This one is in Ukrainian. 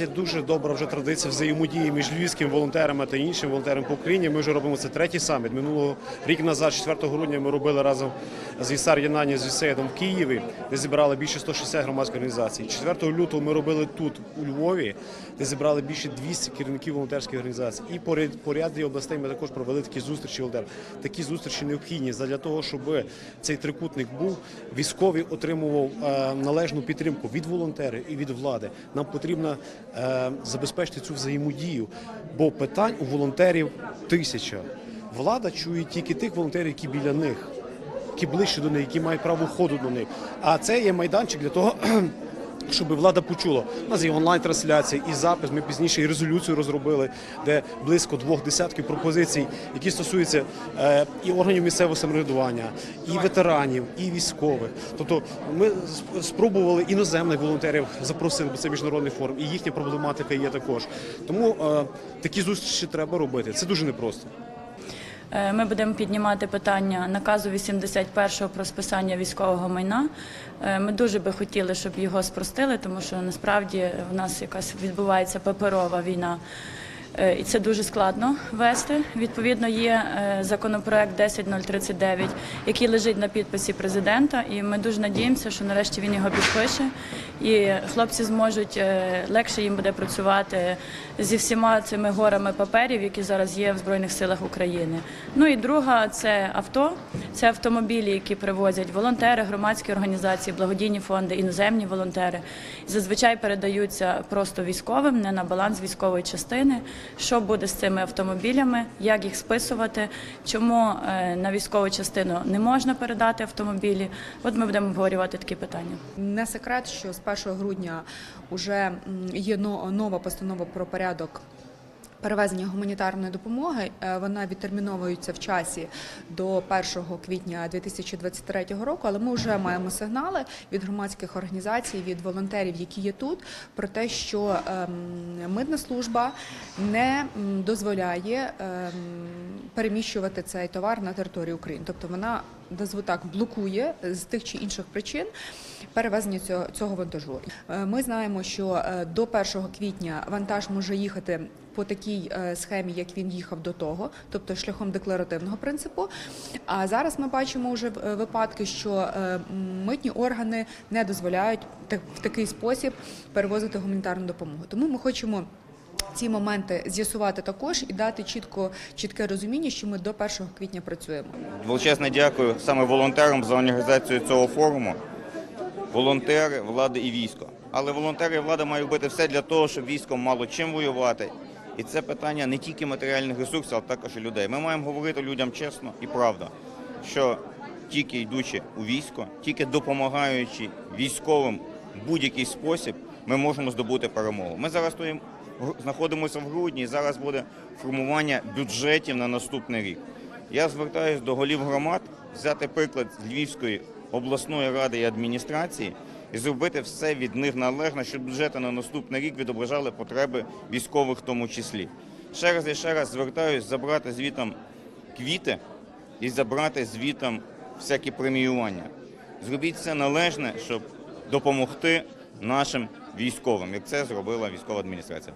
нас є дуже добра вже традиція взаємодії між львівськими волонтерами та іншими волонтерами по Україні. Ми вже робимо це третій саміт. Минулого рік назад, 4 грудня, ми робили разом з Вісар Янані з Вісеєдом в Києві, де зібрали більше 160 громадських організацій. 4 лютого ми робили тут, у Львові, де зібрали більше 200 керівників волонтерських організацій. І по ряд- по ряді областей ми також провели такі зустрічі волонтерів. Такі зустрічі необхідні для того, щоб цей трикутник був, військовий отримував е, належну підтримку від волонтерів і від влади. Нам потрібно е, забезпечити цю взаємодію, бо питань у волонтерів тисяча. Влада чує тільки тих волонтерів, які біля них, які ближче до них, які мають право ходу до них. А це є майданчик для того. Щоб влада почула, у нас є онлайн-трансляція і запис. Ми пізніше і резолюцію розробили, де близько двох десятків пропозицій, які стосуються е, і органів місцевого самоврядування, і ветеранів, і військових. Тобто ми спробували іноземних волонтерів запросити, бо це міжнародний форум, і їхня проблематика є також. Тому е, такі зустрічі треба робити. Це дуже непросто. Е, Ми будемо піднімати питання наказу 81 про списання військового майна. Е, Ми дуже би хотіли, щоб його спростили, тому що насправді в нас якась відбувається паперова війна. Е, І це дуже складно вести. Відповідно, є е, законопроект 10039, який лежить на підписі президента, і ми дуже надіємося, що нарешті він його підпише, і хлопці зможуть е, легше їм буде працювати зі всіма цими горами паперів, які зараз є в збройних силах України. Ну і друга це авто, це автомобілі, які привозять волонтери, громадські організації, благодійні фонди, іноземні волонтери. Зазвичай передаються просто військовим, не на баланс військової частини. Що буде з цими автомобілями, як їх списувати, чому е, на військову частину не можна передати автомобілі? От ми будемо обговорювати такі питання. Не секрет, що з 1 грудня вже є нова постанова про порядок. Перевезення гуманітарної допомоги Е, вона відтерміновується в часі до 1 квітня 2023 року. Але ми вже маємо сигнали від громадських організацій, від волонтерів, які є тут, про те, що ем, митна служба не дозволяє ем, переміщувати цей товар на територію України. Тобто вона назву так блокує з тих чи інших причин перевезення цього, вантажу. Е, Ми знаємо, що е, до 1 квітня вантаж може їхати по такій е, схемі, як він їхав до того, тобто шляхом декларативного принципу. А зараз ми бачимо вже е, випадки, що е, митні органи не дозволяють в такий спосіб перевозити гуманітарну допомогу. Тому ми хочемо. Ці моменти з'ясувати також і дати чітко чітке розуміння, що ми до 1 квітня працюємо. Величезне дякую саме волонтерам за організацію цього форуму. Волонтери, влада і військо. Але волонтери і влада мають робити все для того, щоб військо мало чим воювати. І це питання не тільки матеріальних ресурсів, а також і людей. Ми маємо говорити людям чесно і правда, що тільки йдучи у військо, тільки допомагаючи військовим в будь-який спосіб, ми можемо здобути перемогу. Ми зараз знаходимося в грудні, і зараз буде формування бюджетів на наступний рік. Я звертаюся до голів громад взяти приклад з Львівської обласної ради і адміністрації і зробити все від них належне, щоб бюджети на наступний рік відображали потреби військових, в тому числі. Ще раз і ще раз звертаюся забрати звітом квіти і забрати звітом всякі преміювання. Зробіть все належне, щоб допомогти нашим військовим, як це зробила військова адміністрація.